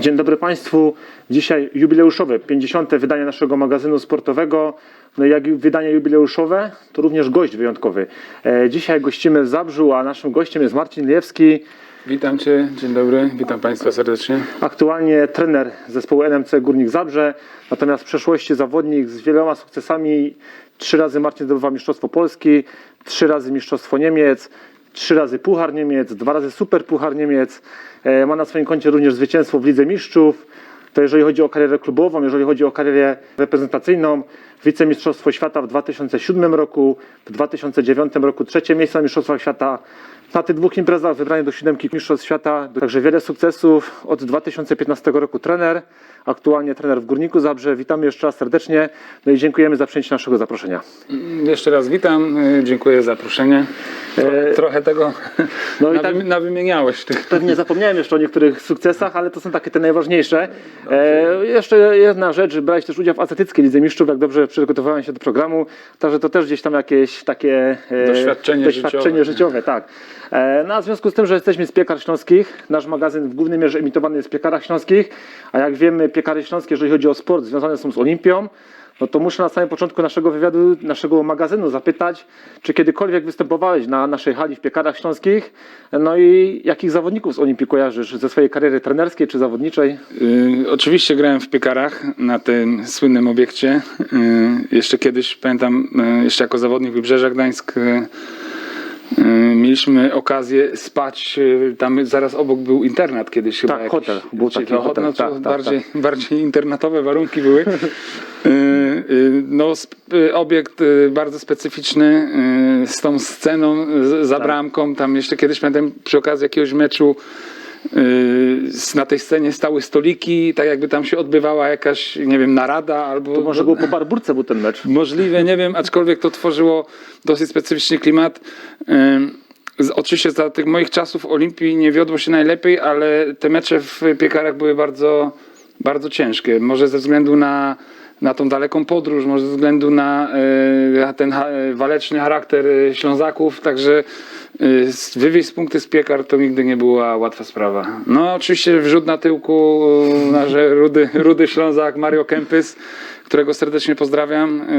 Dzień dobry Państwu. Dzisiaj jubileuszowe 50. wydanie naszego magazynu sportowego. No jak wydanie jubileuszowe, to również gość wyjątkowy. E, Dzisiaj gościmy w Zabrzu, a naszym gościem jest Marcin Lijewski, Witam Cię, dzień dobry, witam Państwa serdecznie. aktualnie trener zespołu NMC Górnik Zabrze, natomiast w przeszłości zawodnik z wieloma sukcesami. Trzy razy Marcin zdobywa Mistrzostwo Polski, trzy razy Mistrzostwo Niemiec, trzy razy Puchar Niemiec, dwa razy Super Puchar Niemiec. E, Ma na swoim koncie również zwycięstwo w Lidze Mistrzów. To jeżeli chodzi o karierę klubową, jeżeli chodzi o karierę reprezentacyjną, wicemistrzostwo świata w 2007 roku, w 2009 roku trzecie miejsce na Mistrzostwach Świata. Na tych dwóch imprezach wybranie do siódemki Mistrzostw Świata. Także wiele sukcesów. Od 2015 roku trener, aktualnie trener w Górniku Zabrze. Witamy jeszcze raz serdecznie no i dziękujemy za przyjęcie naszego zaproszenia. Jeszcze raz witam, y, dziękuję za zaproszenie. Trochę, trochę tego no i tak- nawymieniałeś. Tych. Pewnie zapomniałem jeszcze o niektórych sukcesach, ale to są takie te najważniejsze. E, jeszcze jedna rzecz, że brałeś też udział w Atletyckiej Lidze Mistrzów, jak dobrze przygotowałem się do programu, także to też gdzieś tam jakieś takie e, Doświadczenie doświadczenie życiowe. życiowe. tak. E, no a w związku z tym, że jesteśmy z Piekar Śląskich, nasz magazyn w głównej mierze emitowany jest w Piekarach Śląskich, a jak wiemy, Piekary Śląskie, jeżeli chodzi o sport, związane są z Olimpią, no to muszę na samym początku naszego wywiadu, naszego magazynu zapytać, czy kiedykolwiek występowałeś na naszej hali w Piekarach Śląskich, no i jakich zawodników z Olimpii kojarzysz ze swojej kariery trenerskiej czy zawodniczej? Y, oczywiście grałem w piekarach na tym słynnym obiekcie. Y, jeszcze kiedyś, pamiętam, y, jeszcze jako zawodnik Wybrzeża Gdańsk mieliśmy okazję spać, y, tam zaraz obok był internat kiedyś chyba. Tak, jakiś. hotel. Był taki to hotel, No tak, tak, bardziej, bardziej internatowe warunki były. Y, y, No, obiekt bardzo specyficzny z tą sceną za Tak. bramką. Tam jeszcze kiedyś pamiętam przy okazji jakiegoś meczu na tej scenie stały stoliki, tak jakby tam się odbywała jakaś, nie wiem, narada albo. To może był po Barburce był ten mecz. Możliwe, nie wiem, aczkolwiek to tworzyło dosyć specyficzny klimat. Z- Oczywiście za tych moich czasów Olimpii nie wiodło się najlepiej, ale te mecze w piekarach były bardzo, bardzo ciężkie. Może ze względu na, na tą daleką podróż, może ze względu na e, ten waleczny charakter Ślązaków, także wywieźć z punkty z piekar to nigdy nie była łatwa sprawa. No oczywiście wrzut na tyłku e, nasz rudy, rudy Ślązak Mario Kempys, którego serdecznie pozdrawiam, e,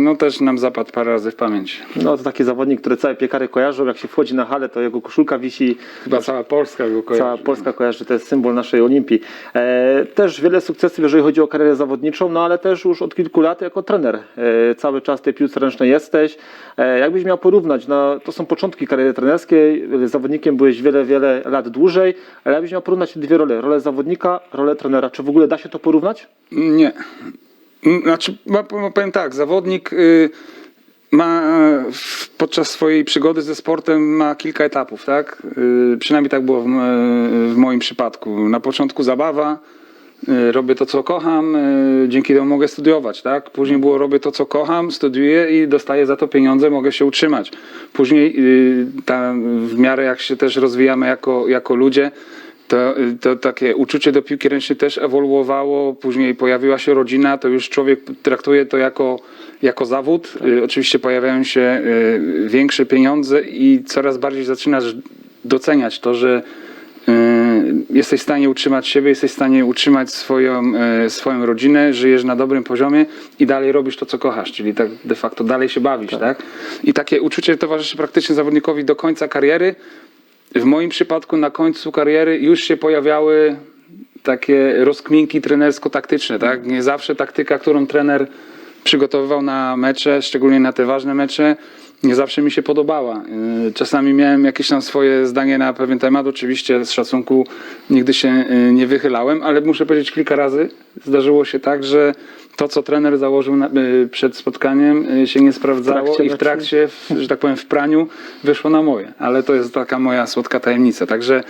no też nam zapadł parę razy w pamięć. No to taki zawodnik, który całe piekary kojarzą. Jak się wchodzi na halę, to jego koszulka wisi. Chyba cała Polska go kojarzy. Cała Polska kojarzy, to jest symbol naszej Olimpii. E, też wiele sukcesów, jeżeli chodzi o karierę zawodniczą, no ale też już od kilku lat jako trener. E, cały czas tej piłce ręcznej jesteś. E, jakbyś miał porównać, no, to są początki kariery trenerskiej, zawodnikiem byłeś wiele, wiele lat dłużej, ale jakbyś miał porównać te dwie role, rolę zawodnika, rolę trenera, czy w ogóle da się to porównać? Nie. Znaczy, powiem tak, zawodnik y, ma podczas swojej przygody ze sportem ma kilka etapów, tak? Y, Przynajmniej tak było w, moim przypadku. Na początku zabawa, y, robię to, co kocham, dzięki temu mogę studiować, tak? Później było robię to, co kocham, studiuję i dostaję za to pieniądze, mogę się utrzymać. Później ta, w miarę jak się też rozwijamy jako, jako ludzie, to, to takie uczucie do piłki ręcznej też ewoluowało. Później pojawiła się rodzina, to już człowiek traktuje to jako, jako zawód. Y, Oczywiście pojawiają się y, większe pieniądze i coraz bardziej zaczynasz doceniać to, że y, jesteś w stanie utrzymać siebie, jesteś w stanie utrzymać swoją, swoją rodzinę, żyjesz na dobrym poziomie i dalej robisz to, co kochasz, czyli tak de facto dalej się bawisz, tak? I takie uczucie towarzyszy praktycznie zawodnikowi do końca kariery. W moim przypadku na końcu kariery już się pojawiały takie rozkminki trenersko-taktyczne, tak? Nie zawsze taktyka, którą trener przygotowywał na mecze, szczególnie na te ważne mecze, nie zawsze mi się podobała. Yy, Czasami miałem jakieś tam swoje zdanie na pewien temat, oczywiście z szacunku nigdy się yy, nie wychylałem, ale muszę powiedzieć kilka razy zdarzyło się tak, że to, co trener założył na, yy, przed spotkaniem yy, się nie sprawdzało trakcie i w trakcie, w, że tak powiem, w praniu wyszło na moje. Ale to jest taka moja słodka tajemnica. Także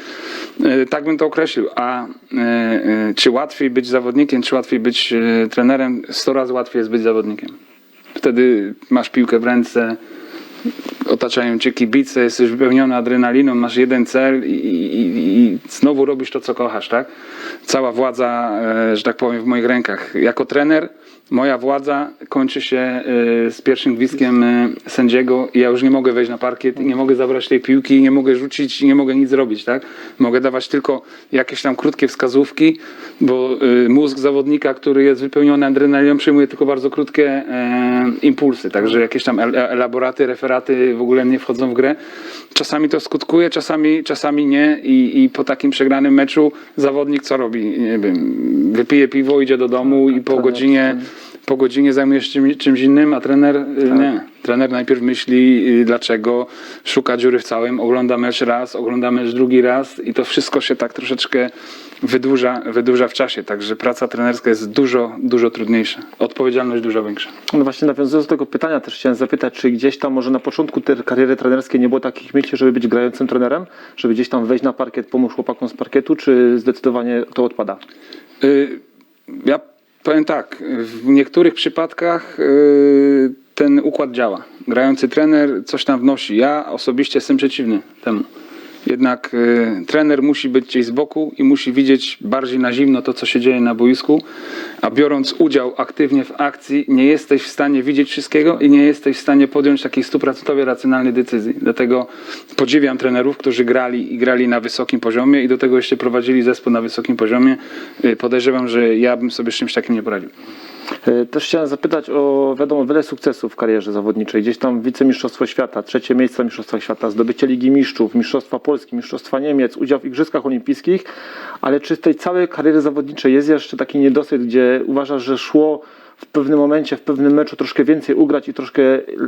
e, tak bym to określił. A czy łatwiej być zawodnikiem, czy łatwiej być trenerem? 100 razy łatwiej jest być zawodnikiem. Wtedy masz piłkę w ręce, otaczają cię kibice, jesteś wypełniony adrenaliną, masz jeden cel i, i, i znowu robisz to, co kochasz, tak? Cała władza, e, że tak powiem, w moich rękach. Jako trener moja władza kończy się y, z pierwszym gwizdkiem y, sędziego i ja już nie mogę wejść na parkiet nie mogę zabrać tej piłki, nie mogę rzucić, nie mogę nic zrobić, tak? Mogę dawać tylko jakieś tam krótkie wskazówki, bo y, mózg zawodnika, który jest wypełniony adrenaliną, przyjmuje tylko bardzo krótkie impulsy, także jakieś tam el- elaboraty, referaty w ogóle nie wchodzą w grę. Czasami to skutkuje, czasami, czasami nie i, i po takim przegranym meczu zawodnik co robi? Nie wiem, wypije piwo, idzie do domu i po trener, godzinie, po godzinie zajmuje się czym, czymś innym, a trener y, nie. Trener najpierw myśli y, dlaczego, szuka dziury w całym, ogląda mecz raz, ogląda mecz drugi raz i to wszystko się tak troszeczkę wydłuża, wydłuża w czasie, także praca trenerska jest dużo, dużo trudniejsza, odpowiedzialność dużo większa. No właśnie nawiązując do tego pytania też chciałem zapytać, czy gdzieś tam może na początku tej kariery trenerskiej nie było takich myśli, żeby być grającym trenerem? Żeby gdzieś tam wejść na parkiet, pomóż chłopakom z parkietu, czy zdecydowanie to odpada? Y, Ja powiem tak, w niektórych przypadkach y, ten układ działa. Grający trener coś tam wnosi. Ja osobiście jestem przeciwny temu. Jednak y, trener musi być gdzieś z boku i musi widzieć bardziej na zimno to, co się dzieje na boisku, a biorąc udział aktywnie w akcji, nie jesteś w stanie widzieć wszystkiego i nie jesteś w stanie podjąć takiej stuprocentowej racjonalnej decyzji. Dlatego podziwiam trenerów, którzy grali i grali na wysokim poziomie i do tego jeszcze prowadzili zespół na wysokim poziomie. Y, Podejrzewam, że ja bym sobie z czymś takim nie poradził. E, Też chciałem zapytać o, wiadomo, wiele sukcesów w karierze zawodniczej. Gdzieś tam wicemistrzostwo świata, trzecie miejsce w mistrzostwach świata, zdobycie Ligi Mistrzów, Mistrzostwa Polski, Mistrzostwa Niemiec, udział w Igrzyskach Olimpijskich. Ale czy z tej całej kariery zawodniczej jest jeszcze taki niedosyt, gdzie uważasz, że szło w pewnym momencie, w pewnym meczu troszkę więcej ugrać i troszkę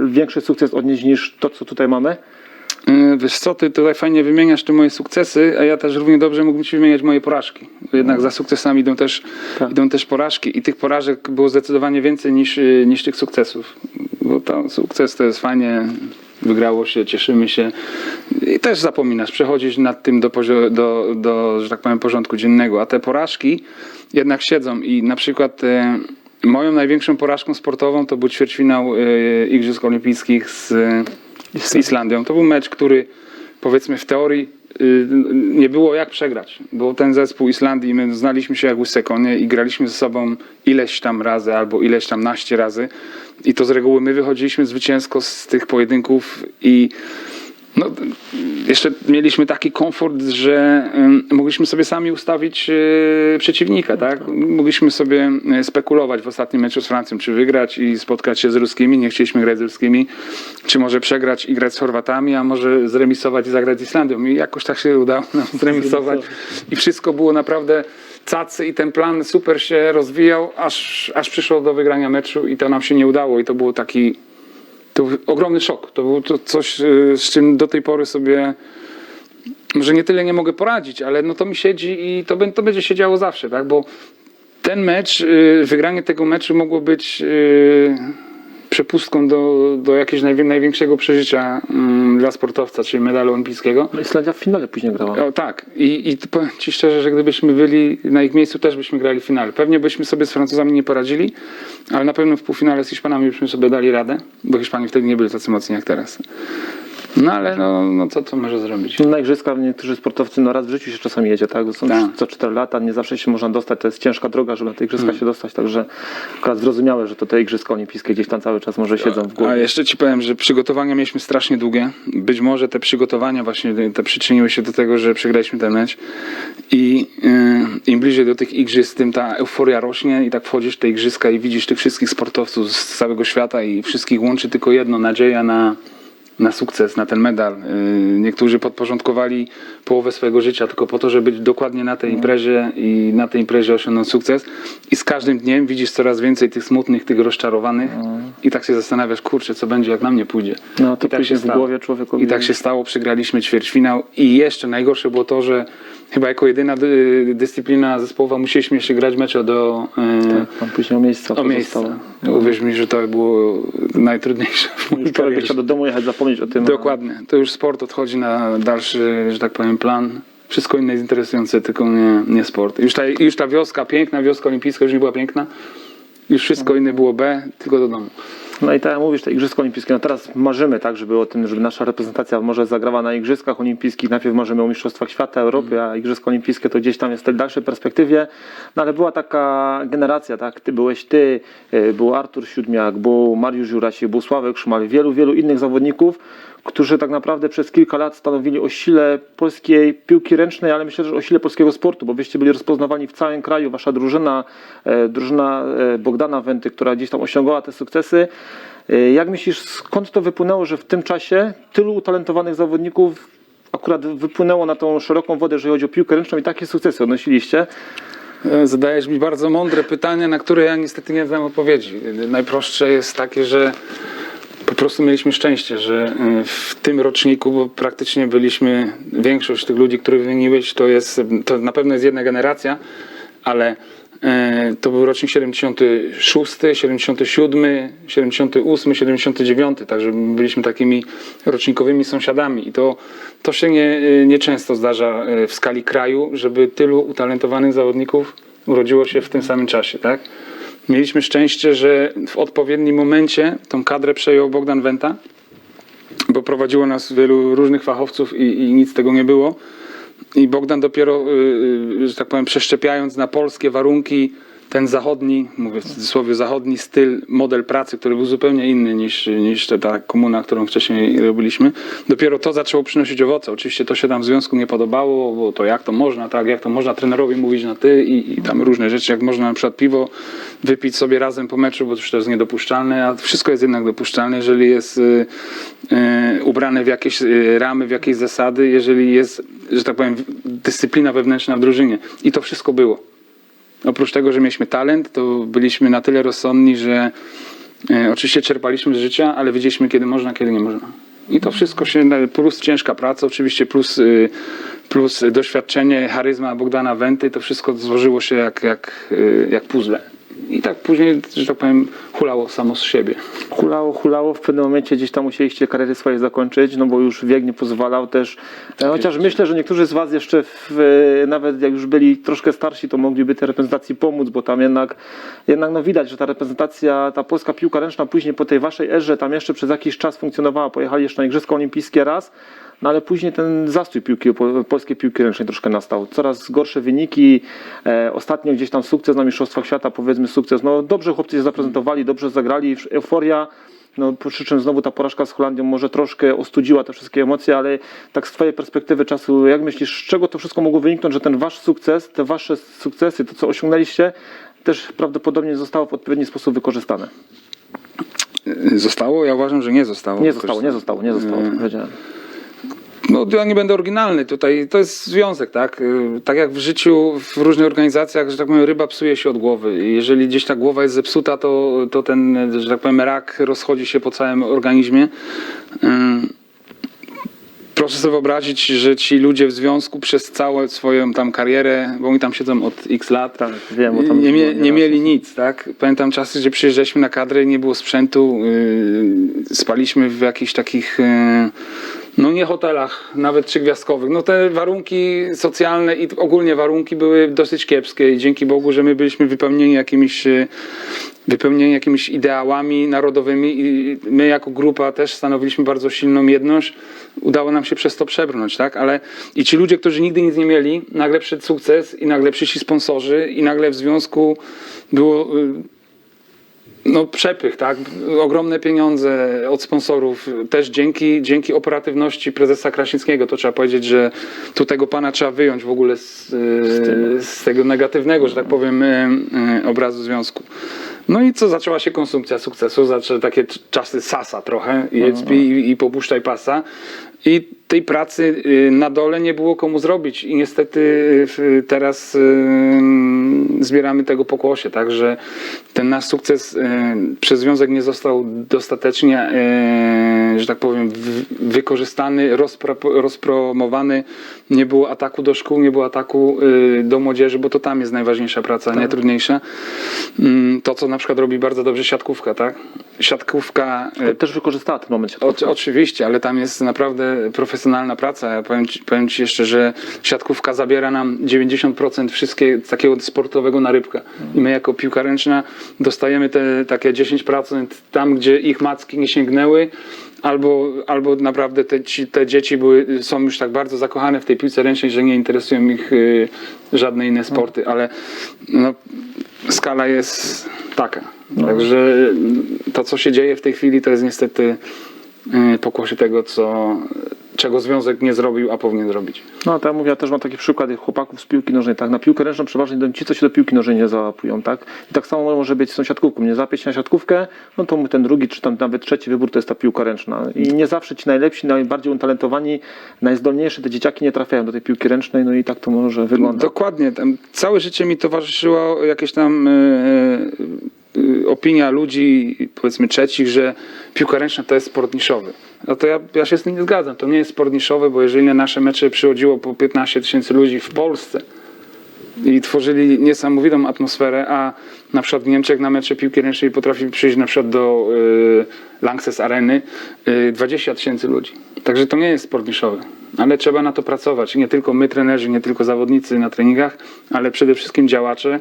większy sukces odnieść niż to, co tutaj mamy? Y, Wiesz co, ty tutaj fajnie wymieniasz te moje sukcesy, a ja też równie dobrze mógłbym ci wymieniać moje porażki. Jednak za sukcesami idą też, Tak. idą też porażki i tych porażek było zdecydowanie więcej niż, y, niż tych sukcesów. Bo to sukces to jest fajnie, wygrało się, cieszymy się i też zapominasz, przechodzić nad tym do, pozio- do, do że tak powiem, porządku dziennego, a te porażki jednak siedzą i na przykład e, moją największą porażką sportową to był ćwierćfinał e, Igrzysk Olimpijskich z, z Islandią. To był mecz, który powiedzmy w teorii y, nie było jak przegrać, bo ten zespół Islandii, my znaliśmy się jak łyse konie i graliśmy ze sobą ileś tam razy albo ileś tam naście razy i to z reguły my wychodziliśmy zwycięsko z tych pojedynków i no, jeszcze mieliśmy taki komfort, że mogliśmy sobie sami ustawić y, przeciwnika, tak? Mogliśmy sobie y, spekulować w ostatnim meczu z Francją, czy wygrać i spotkać się z ruskimi, nie chcieliśmy grać z ruskimi, czy może przegrać i grać z Chorwatami, a może zremisować i zagrać z Islandią. I jakoś tak się udało nam zremisować i wszystko było naprawdę cacy i ten plan super się rozwijał, aż, aż przyszło do wygrania meczu i to nam się nie udało i to był taki to był ogromny szok. To było to coś, y, z czym do tej pory sobie może nie tyle nie mogę poradzić, ale no to mi siedzi i to, to będzie się działo zawsze, tak? Bo ten mecz, y, wygranie tego meczu mogło być y, przepustką do, do jakiegoś najwię- największego przeżycia mm, dla sportowca, czyli medalu olimpijskiego. No Islandia w finale później grała. O, tak. I, I powiem Ci szczerze, że gdybyśmy byli na ich miejscu, też byśmy grali w finale. Pewnie byśmy sobie z Francuzami nie poradzili, ale na pewno w półfinale z Hiszpanami byśmy sobie dali radę, bo Hiszpanie wtedy nie byli tacy mocni jak teraz. No ale no, no co to może zrobić? Na igrzyska niektórzy sportowcy no raz w życiu się czasami jedzie, tak? Są Tak. co 4 lata, nie zawsze się można dostać, to jest ciężka droga, żeby na te igrzyska się dostać, także akurat zrozumiałe, że to te igrzyska olimpijskie gdzieś tam cały czas może siedzą w A głowie. jeszcze Ci powiem, że przygotowania mieliśmy strasznie długie. Być może te przygotowania właśnie te przyczyniły się do tego, że przegraliśmy ten mecz. I y, im bliżej do tych igrzysk, tym ta euforia rośnie i tak wchodzisz w te igrzyska i widzisz tych wszystkich sportowców z całego świata i wszystkich łączy tylko jedno, nadzieja na, na sukces, na ten medal. Y, Niektórzy podporządkowali połowę swojego życia tylko po to, żeby być dokładnie na tej imprezie i na tej imprezie osiągnąć sukces. I z każdym dniem widzisz coraz więcej tych smutnych, tych rozczarowanych i tak się zastanawiasz, kurczę, co będzie, jak na mnie pójdzie. No, to I tak się w stało. głowie człowiekowi- I tak się stało, przegraliśmy ćwierćfinał i jeszcze najgorsze było to, że chyba jako jedyna dy, dyscyplina zespołowa musieliśmy jeszcze grać mecze do, y, Tak, tam później o miejsca o miejsca. Uwierz mi, że to było najtrudniejsze Już do domu jechać, zapomnieć o tym. Dokładnie. To już sport odchodzi na dalszy, że tak powiem, plan. Wszystko inne jest interesujące, tylko nie, nie sport. Już ta, już ta wioska, piękna wioska olimpijska już nie była piękna. Już wszystko inne było B, tylko do domu. No i tak jak mówisz, te Igrzyska Olimpijskie, no teraz marzymy tak, żeby o tym, żeby nasza reprezentacja może zagrała na Igrzyskach Olimpijskich. Najpierw marzymy o Mistrzostwach Świata, Europy, a Igrzyska Olimpijskie to gdzieś tam jest w tej dalszej perspektywie. No ale była taka generacja, tak, ty byłeś ty, y, był Artur Siódmiak, był Mariusz Jurasik, był Sławek Szmal, wielu, wielu innych zawodników, którzy tak naprawdę przez kilka lat stanowili o sile polskiej piłki ręcznej, ale myślę, że o sile polskiego sportu, bo wyście byli rozpoznawani w całym kraju, wasza drużyna, e, drużyna e, Bogdana Wenty, która gdzieś tam osiągała te sukcesy. E, Jak myślisz, skąd to wypłynęło, że w tym czasie tylu utalentowanych zawodników akurat wypłynęło na tą szeroką wodę, jeżeli chodzi o piłkę ręczną i takie sukcesy odnosiliście? Zadajesz mi bardzo mądre pytania, na które ja niestety nie znam odpowiedzi. Najprostsze jest takie, że po prostu mieliśmy szczęście, że e, w tym roczniku, bo praktycznie byliśmy, większość tych ludzi, których wymieniłeś, to jest, to na pewno jest jedna generacja, ale e, to był rocznik 76, 77, 78, 79, także byliśmy takimi rocznikowymi sąsiadami i to, to się nie, nie często zdarza w skali kraju, żeby tylu utalentowanych zawodników urodziło się w tym samym czasie, tak? Mieliśmy szczęście, że w odpowiednim momencie tą kadrę przejął Bogdan Wenta, bo prowadziło nas wielu różnych fachowców i, i nic z tego nie było. I Bogdan dopiero, y, y, że tak powiem, przeszczepiając na polskie warunki ten zachodni, mówię w cudzysłowie zachodni styl, model pracy, który był zupełnie inny niż, niż ta, komuna, którą wcześniej robiliśmy, dopiero to zaczęło przynosić owoce. Oczywiście to się tam w związku nie podobało, bo to jak to można, tak, jak to można trenerowi mówić na ty i, i tam różne rzeczy, jak można na przykład piwo wypić sobie razem po meczu, bo to jest niedopuszczalne, a wszystko jest jednak dopuszczalne, jeżeli jest y, y, ubrane w jakieś y, ramy, w jakieś zasady, jeżeli jest, że tak powiem, dyscyplina wewnętrzna w drużynie. I to wszystko było. Oprócz tego, że mieliśmy talent, to byliśmy na tyle rozsądni, że e, oczywiście czerpaliśmy z życia, ale wiedzieliśmy, kiedy można, kiedy nie można. I to wszystko się, plus ciężka praca, oczywiście plus, y, plus doświadczenie, charyzma Bogdana Wenty, to wszystko złożyło się jak, jak, y, jak puzzle. I tak później, że tak powiem, hulało samo z siebie. Hulało, hulało, w pewnym momencie gdzieś tam musieliście kariery swoje zakończyć, no bo już wiek nie pozwalał też. E, Chociaż myślę, że niektórzy z Was jeszcze, w, e, nawet jak już byli troszkę starsi, to mogliby tej reprezentacji pomóc, bo tam jednak, jednak no widać, że ta reprezentacja, ta polska piłka ręczna później po tej Waszej erze tam jeszcze przez jakiś czas funkcjonowała. Pojechali jeszcze na Igrzyska Olimpijskie raz, no ale później ten zastój piłki, po- polskiej piłki ręcznej troszkę nastał. Coraz gorsze wyniki. E, ostatnio gdzieś tam sukces na Mistrzostwach Świata, powiedzmy sukces. No dobrze chłopcy się zaprezentowali, dobrze zagrali, euforia. No, przy czym znowu ta porażka z Holandią może troszkę ostudziła te wszystkie emocje, ale tak z Twojej perspektywy czasu, jak myślisz, z czego to wszystko mogło wyniknąć, że ten Wasz sukces, te Wasze sukcesy, to co osiągnęliście, też prawdopodobnie zostało w odpowiedni sposób wykorzystane? Zostało? Ja uważam, że nie zostało. Nie zostało, nie zostało, nie zostało. Mm. No, ja nie będę oryginalny tutaj. To jest związek, tak? Y, Tak jak w życiu, w różnych organizacjach, że tak powiem, ryba psuje się od głowy. Jeżeli gdzieś ta głowa jest zepsuta, to, to ten, że tak powiem, rak rozchodzi się po całym organizmie. Ym, Proszę sobie wyobrazić, że ci ludzie w związku przez całą swoją tam karierę, bo oni tam siedzą od x lat, Tak, wiem, bo tam nie, nie mieli nic, tak? Pamiętam czasy, gdzie przyjeżdżaliśmy na kadrę i nie było sprzętu, yy, spaliśmy w jakichś takich, yy, no nie hotelach, nawet trzygwiazdkowych. No te warunki socjalne i ogólnie warunki były dosyć kiepskie i dzięki Bogu, że my byliśmy wypełnieni jakimiś, yy, wypełnieni jakimiś ideałami narodowymi i my jako grupa też stanowiliśmy bardzo silną jedność. Udało nam się przez to przebrnąć, tak? Ale i ci ludzie, którzy nigdy nic nie mieli, nagle przyszedł sukces i nagle przyszli sponsorzy i nagle w związku było y, no, przepych, tak? Ogromne pieniądze od sponsorów, też dzięki, dzięki operatywności prezesa Krasińskiego. To trzeba powiedzieć, że tu tego pana trzeba wyjąć w ogóle z, z tego negatywnego, że tak powiem, y, y, obrazu związku. No i co, zaczęła się konsumpcja sukcesu, zaczęły takie czasy sasa trochę, jedz, pij i, i popuszczaj pasa. I tej pracy y, na dole nie było komu zrobić i niestety y, teraz zbieramy tego pokłosie, także ten nasz sukces y, przez związek nie został dostatecznie, y, że tak powiem, wykorzystany, rozpro, rozpromowany. Nie było ataku do szkół, nie było ataku y, do młodzieży, bo to tam jest najważniejsza praca, najtrudniejsza. Mm, To, co na przykład robi bardzo dobrze siatkówka, tak? Siatkówka To też wykorzystała ten moment. o, oczywiście, ale tam jest naprawdę profesjonalna praca. Ja powiem ci, powiem ci jeszcze, że siatkówka zabiera nam 90% wszystkie, takiego sportowego na rybkę. I my jako piłka ręczna dostajemy te takie 10% tam, gdzie ich macki nie sięgnęły, albo, albo naprawdę te, ci, te dzieci były, są już tak bardzo zakochane w tej piłce ręcznej, że nie interesują ich y, żadne inne sporty, ale no, skala jest taka. Także to, co się dzieje w tej chwili, to jest niestety y, pokłosie tego, co, czego związek nie zrobił, a powinien zrobić. No to ja mówię, ja też mam taki przykład chłopaków z piłki nożnej, tak, na piłkę ręczną przeważnie idą ci, co się do piłki nożnej nie załapują, tak. I tak samo może być z tą siatkówką, nie zapieć się na siatkówkę, no to mój ten drugi, czy tam nawet trzeci wybór to jest ta piłka ręczna. I nie zawsze ci najlepsi, najbardziej utalentowani, najzdolniejsi te dzieciaki nie trafiają do tej piłki ręcznej, no i tak to może wyglądać. Dokładnie. Tam całe życie mi towarzyszyło jakieś tam e, e, opinia ludzi, powiedzmy trzecich, że piłka ręczna to jest sport niszowy. No to ja, ja się z tym nie zgadzam. To nie jest sport niszowy, bo jeżeli na nasze mecze przychodziło po 15 tysięcy ludzi w Polsce i tworzyli niesamowitą atmosferę, a na przykład w Niemczech na mecze piłki ręcznej potrafi przyjść na przykład do y, Lanxess Areny y, 20 tysięcy ludzi. Także to nie jest sport niszowy, ale trzeba na to pracować. Nie tylko my trenerzy, nie tylko zawodnicy na treningach, ale przede wszystkim działacze,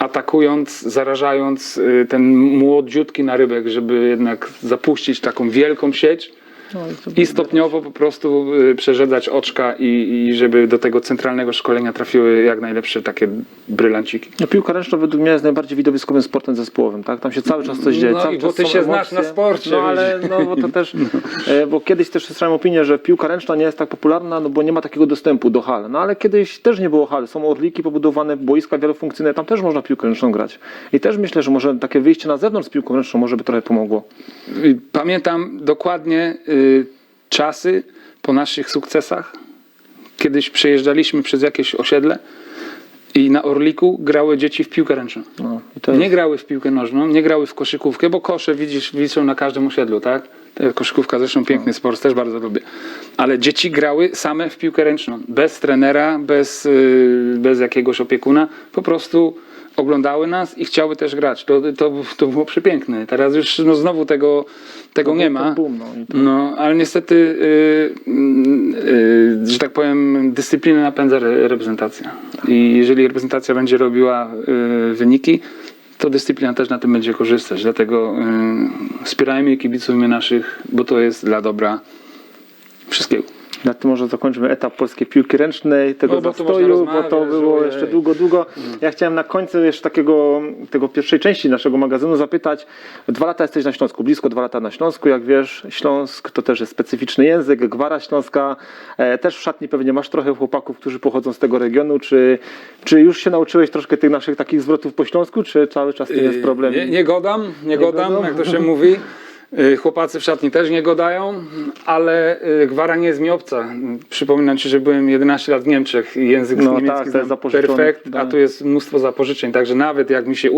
atakując, zarażając y, ten młodziutki narybek, żeby jednak zapuścić taką wielką sieć i to- i stopniowo po prostu y, przerzedzać oczka i, i żeby do tego centralnego szkolenia trafiły jak najlepsze takie brylanciki. No, piłka ręczna według mnie jest najbardziej widowiskowym sportem zespołowym, tak? Tam się cały czas coś dzieje. No cały i bo ty się znasz emocje. na sporcie, No ale no, bo to też, e, bo kiedyś też słyszałem opinię, że piłka ręczna nie jest tak popularna, no bo nie ma takiego dostępu do hal. No ale kiedyś też nie było hal. Są orliki pobudowane, boiska wielofunkcyjne, tam też można piłkę ręczną grać. I też myślę, że może takie wyjście na zewnątrz z piłką ręczną może by trochę pomogło. Pamiętam dokładnie y, czasy po naszych sukcesach. Kiedyś przejeżdżaliśmy przez jakieś osiedle i na Orliku grały dzieci w piłkę ręczną. No, jest... Nie grały w piłkę nożną, nie grały w koszykówkę, bo kosze widzisz, wiszą na każdym osiedlu, tak? Koszykówka zresztą piękny sport, też bardzo lubię. Ale dzieci grały same w piłkę ręczną, bez trenera, bez, y, bez jakiegoś opiekuna, po prostu oglądały nas i chciały też grać. To, to, to było przepiękne. Teraz już no, znowu tego, tego nie ma. Boom, no, to... No, ale niestety, y, y, y, że tak powiem, dyscyplina napędza re, reprezentacja. I jeżeli reprezentacja będzie robiła y, wyniki, to dyscyplina też na tym będzie korzystać. Dlatego y, wspierajmy i kibicujmy naszych, bo to jest dla dobra wszystkiego. Na tym może zakończymy etap polskiej piłki ręcznej, tego No, bo zastoju, bo to było jeszcze długo, długo. Ja chciałem na końcu jeszcze takiego, tego pierwszej części naszego magazynu zapytać. Dwa lata jesteś na Śląsku, blisko dwa lata na Śląsku. Jak wiesz, Śląsk to też jest specyficzny język, gwara śląska. E, też w szatni pewnie masz trochę chłopaków, którzy pochodzą z tego regionu. Czy, czy już się nauczyłeś troszkę tych naszych takich zwrotów po śląsku, czy cały czas to jest problem? Nie, nie godam, nie, godam, godam? jak to się mówi. Y, Chłopacy w szatni też nie godają, ale y, gwara nie jest mi obca. Przypominam ci, że byłem 11 lat w Niemczech i język No niemiecki tak, perfekt, a tak. tu jest mnóstwo zapożyczeń, także nawet jak mi się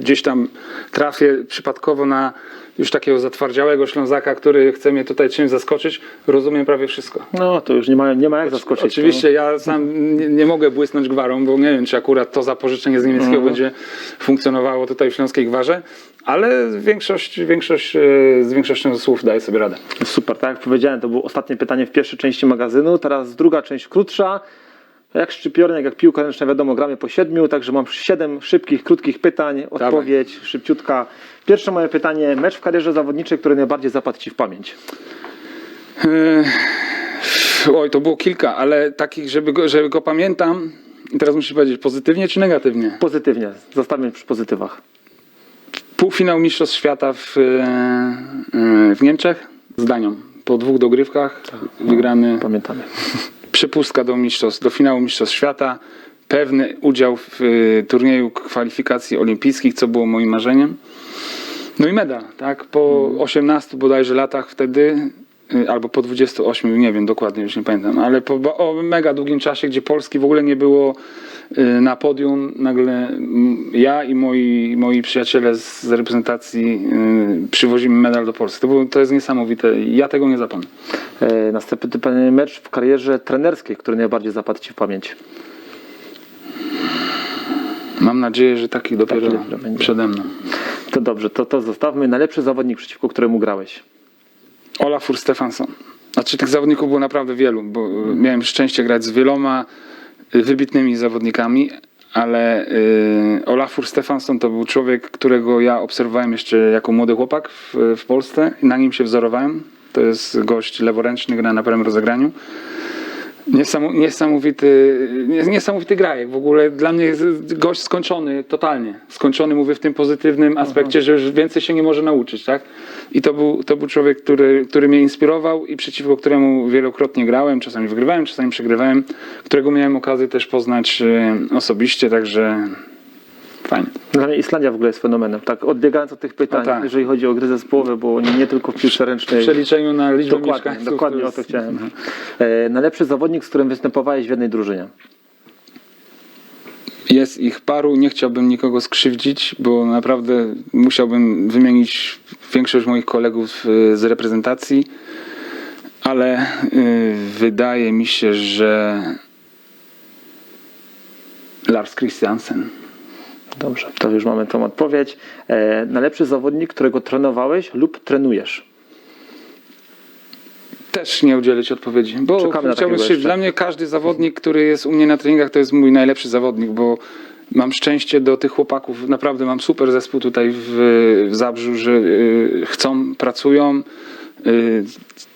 gdzieś tam trafię przypadkowo na już takiego zatwardziałego Ślązaka, który chce mnie tutaj czymś zaskoczyć, rozumiem prawie wszystko. No to już nie ma, nie ma jak zaskoczyć. Oczywiście ja sam nie, nie mogę błysnąć gwarą, bo nie wiem, czy akurat to zapożyczenie z niemieckiego Mhm. będzie funkcjonowało tutaj w Śląskiej Gwarze, ale większość, większość, e, z większością słów daje sobie radę. Super, tak jak powiedziałem, to było ostatnie pytanie w pierwszej części magazynu, teraz druga część krótsza. Jak szczypiornik, jak piłka ręczna, wiadomo, gramy po siedmiu, także mam siedem szybkich, krótkich pytań, odpowiedź szybciutka. Pierwsze moje pytanie, mecz w karierze zawodniczej, który najbardziej zapadł Ci w pamięć? E, Oj, to było kilka, ale takich, żeby go, żeby go pamiętam, i teraz musisz powiedzieć pozytywnie czy negatywnie? Pozytywnie, zostawiam przy pozytywach. Półfinał Mistrzostw Świata w, e, e, w Niemczech z Danią. Po dwóch dogrywkach wygrany Pamiętamy. przepustka do mistrzostw, do finału Mistrzostw Świata, pewny udział w turnieju kwalifikacji olimpijskich, co było moim marzeniem. No i medal, tak? Po 18 bodajże latach wtedy, y, albo po 28, nie wiem dokładnie, już nie pamiętam, ale po mega długim czasie, gdzie Polski w ogóle nie było y, na podium, nagle ja i moi, moi przyjaciele z z reprezentacji y, przywozimy medal do Polski. To, było, to jest niesamowite. Ja tego nie zapomnę. E, następny mecz w karierze trenerskiej, który najbardziej zapadł Ci w pamięć? Mam nadzieję, że dopiero Taki dopiero będzie. przede mną. To dobrze, to, to zostawmy. Najlepszy zawodnik, przeciwko któremu grałeś? Olafur Stefansson. Znaczy tych zawodników było naprawdę wielu, bo y, miałem szczęście grać z wieloma y, wybitnymi zawodnikami, ale y, Olafur Stefansson to był człowiek, którego ja obserwowałem jeszcze jako młody chłopak w, w Polsce i na nim się wzorowałem. To jest gość leworęczny, gra na prawym rozegraniu. Niesamowity, nies- niesamowity grajek. W ogóle dla mnie jest gość skończony totalnie. Skończony mówię w tym pozytywnym aspekcie, że już więcej się nie może nauczyć, tak? I to był, to był człowiek, który, który mnie inspirował i przeciwko któremu wielokrotnie grałem. Czasami wygrywałem, czasami przegrywałem, którego miałem okazję też poznać e, osobiście, także fajnie. Dla mnie Islandia w ogóle jest fenomenem. Tak, odbiegając od tych pytań, No tak. jeżeli chodzi o gry zespołowe, bo oni nie tylko w piłce ręcznej. W przeliczeniu na liczbę Dokładnie, dokładnie o jest- to chciałem. E, najlepszy zawodnik, z którym występowałeś w jednej drużynie. Jest ich paru, nie chciałbym nikogo skrzywdzić, bo naprawdę musiałbym wymienić większość moich kolegów y, z reprezentacji, ale y, wydaje mi się, że Lars Christiansen. Dobrze, to już mamy tą odpowiedź. E, najlepszy zawodnik, którego trenowałeś lub trenujesz. Też nie udzielę Ci odpowiedzi, bo Czekamy chciałbym się. Dla mnie każdy zawodnik, który jest u mnie na treningach, to jest mój najlepszy zawodnik, bo mam szczęście do tych chłopaków. Naprawdę mam super zespół tutaj w, w Zabrzu, że y, chcą, pracują, y,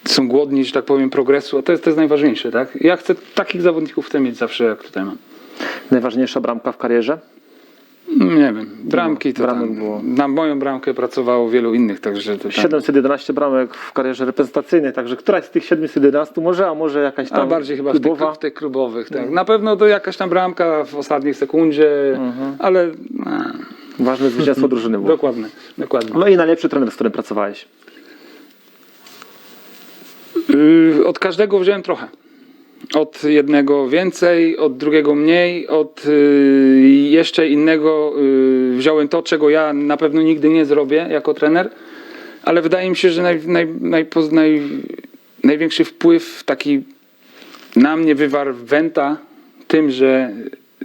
są głodni, że tak powiem, progresu, a to jest, to jest najważniejsze. Tak? Ja chcę takich zawodników chcę mieć zawsze, jak tutaj mam. Najważniejsza bramka w karierze? Nie wiem, bramki to tam, było. na moją bramkę pracowało wielu innych, także to tam, 711 bramek w karierze reprezentacyjnej, także któraś z tych 711 może, a może jakaś tam A bardziej chyba w tych, klubowa? w tych klubowych, tak. Na pewno to jakaś tam bramka w ostatniej sekundzie, Mhm. ale a, Ważne zwycięstwo drużyny było. dokładnie, dokładnie. No i najlepszy trener, z którym pracowałeś. Yy, Od każdego wziąłem trochę. Od jednego więcej, od drugiego mniej, od yy, jeszcze innego yy, wziąłem to, czego ja na pewno nigdy nie zrobię jako trener, ale wydaje mi się, że naj, naj, naj, największy wpływ taki na mnie wywarł Wenta tym, że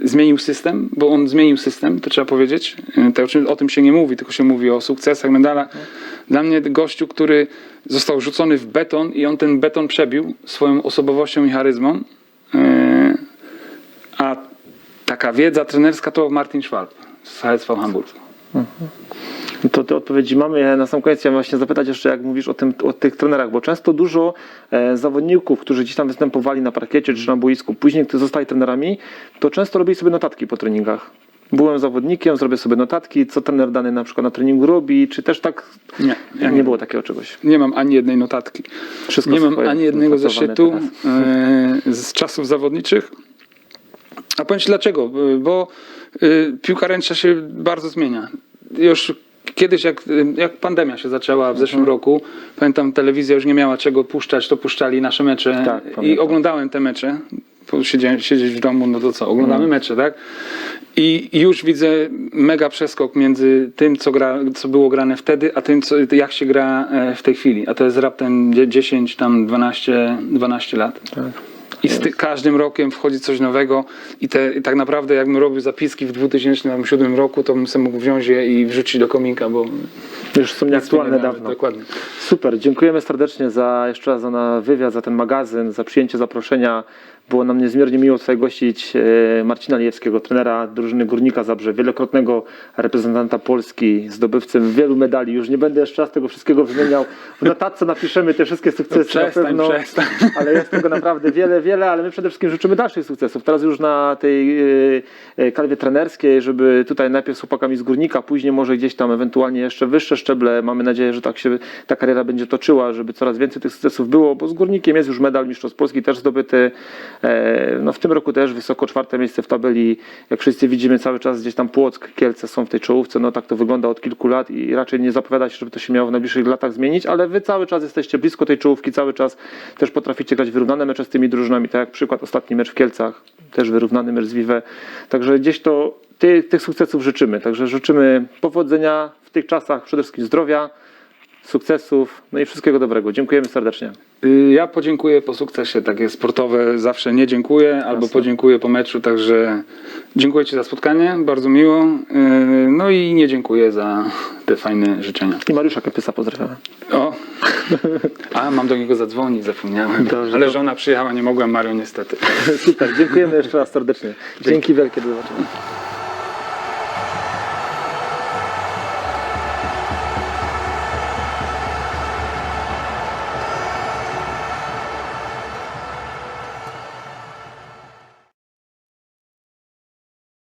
zmienił system, bo on zmienił system, to trzeba powiedzieć. O, czym, o tym się nie mówi, tylko się mówi o sukcesach, medalach. Dla mnie gościu, który został rzucony w beton i on ten beton przebił swoją osobowością i charyzmą. Yy, A taka wiedza trenerska to Martin Schwalb z HSV Hamburg. To te odpowiedzi mamy. Na sam koniec chciałem właśnie zapytać jeszcze, jak mówisz o, tym, o tych trenerach, bo często dużo e, zawodników, którzy gdzieś tam występowali na parkiecie czy na boisku, później, którzy zostali trenerami, to często robili sobie notatki po treningach. Byłem zawodnikiem, zrobię sobie notatki, co trener dany na przykład na treningu robi, czy też tak Nie, ja nie, nie, było takiego czegoś. nie mam ani jednej notatki. Wszystko nie mam ani jednego zeszytu e, z czasów zawodniczych. A powiem Ci dlaczego? Bo e, piłka ręczna się bardzo zmienia. Już kiedyś, jak, jak pandemia się zaczęła w zeszłym Mhm. roku, pamiętam, telewizja już nie miała czego puszczać, to puszczali nasze mecze Tak, i oglądałem te mecze. Bo Siedziałem, siedzieć w domu, no to co, oglądamy Mhm. mecze, tak? I już widzę mega przeskok między tym, co, gra, co było grane wtedy, a tym, co, jak się gra e, w tej chwili. A to jest raptem dzie- 10, tam 12, 12 lat. Tak. I z każdym rokiem wchodzi coś nowego i, te, i tak naprawdę jakbym robił zapiski w 2007 roku, to bym sobie mógł wziąć je i wrzucić do kominka, bo Już są nieaktualne nie dawno. Dokładnie. Super, dziękujemy serdecznie za jeszcze raz za na wywiad, za ten magazyn, za przyjęcie zaproszenia. Było nam niezmiernie miło tutaj gościć e, Marcina Lijewskiego, trenera drużyny Górnika Zabrze, wielokrotnego reprezentanta Polski, zdobywcę wielu medali. Już nie będę jeszcze raz tego wszystkiego wymieniał. W notatce napiszemy te wszystkie sukcesy na Przestań, pewno, przestań. ale jest tego naprawdę wiele, wiele, ale my przede wszystkim życzymy dalszych sukcesów. Teraz już na tej e, e, kalwie trenerskiej, żeby tutaj najpierw z chłopakami z Górnika, później może gdzieś tam ewentualnie jeszcze wyższe szczeble. Mamy nadzieję, że tak się ta kariera będzie toczyła, żeby coraz więcej tych sukcesów było, bo z Górnikiem jest już medal Mistrzostw Polski też zdobyty. E, No w tym roku też wysoko czwarte miejsce w tabeli. Jak wszyscy widzimy cały czas gdzieś tam Płock, Kielce są w tej czołówce. No tak to wygląda od kilku lat i raczej nie zapowiada się, żeby to się miało w najbliższych latach zmienić, ale wy cały czas jesteście blisko tej czołówki, cały czas też potraficie grać wyrównane mecze z tymi drużynami, tak jak przykład ostatni mecz w Kielcach, też wyrównany mecz z Vive. Także gdzieś to ty, tych sukcesów życzymy. Także życzymy powodzenia w tych czasach, przede wszystkim zdrowia, sukcesów, no i wszystkiego dobrego. Dziękujemy serdecznie. Y, Ja podziękuję po sukcesie, takie sportowe zawsze nie dziękuję, albo Jasne. podziękuję po meczu, także dziękuję Ci za spotkanie, bardzo miło. Y, No i nie dziękuję za te fajne życzenia. I Mariusza Kepysa pozdrawiamy. O! A, mam do niego zadzwonić, zapomniałem. Dobrze, Ale żona przyjechała, nie mogłem, Mario niestety. Super, dziękujemy jeszcze raz serdecznie. Dzięki wielkie, do zobaczenia.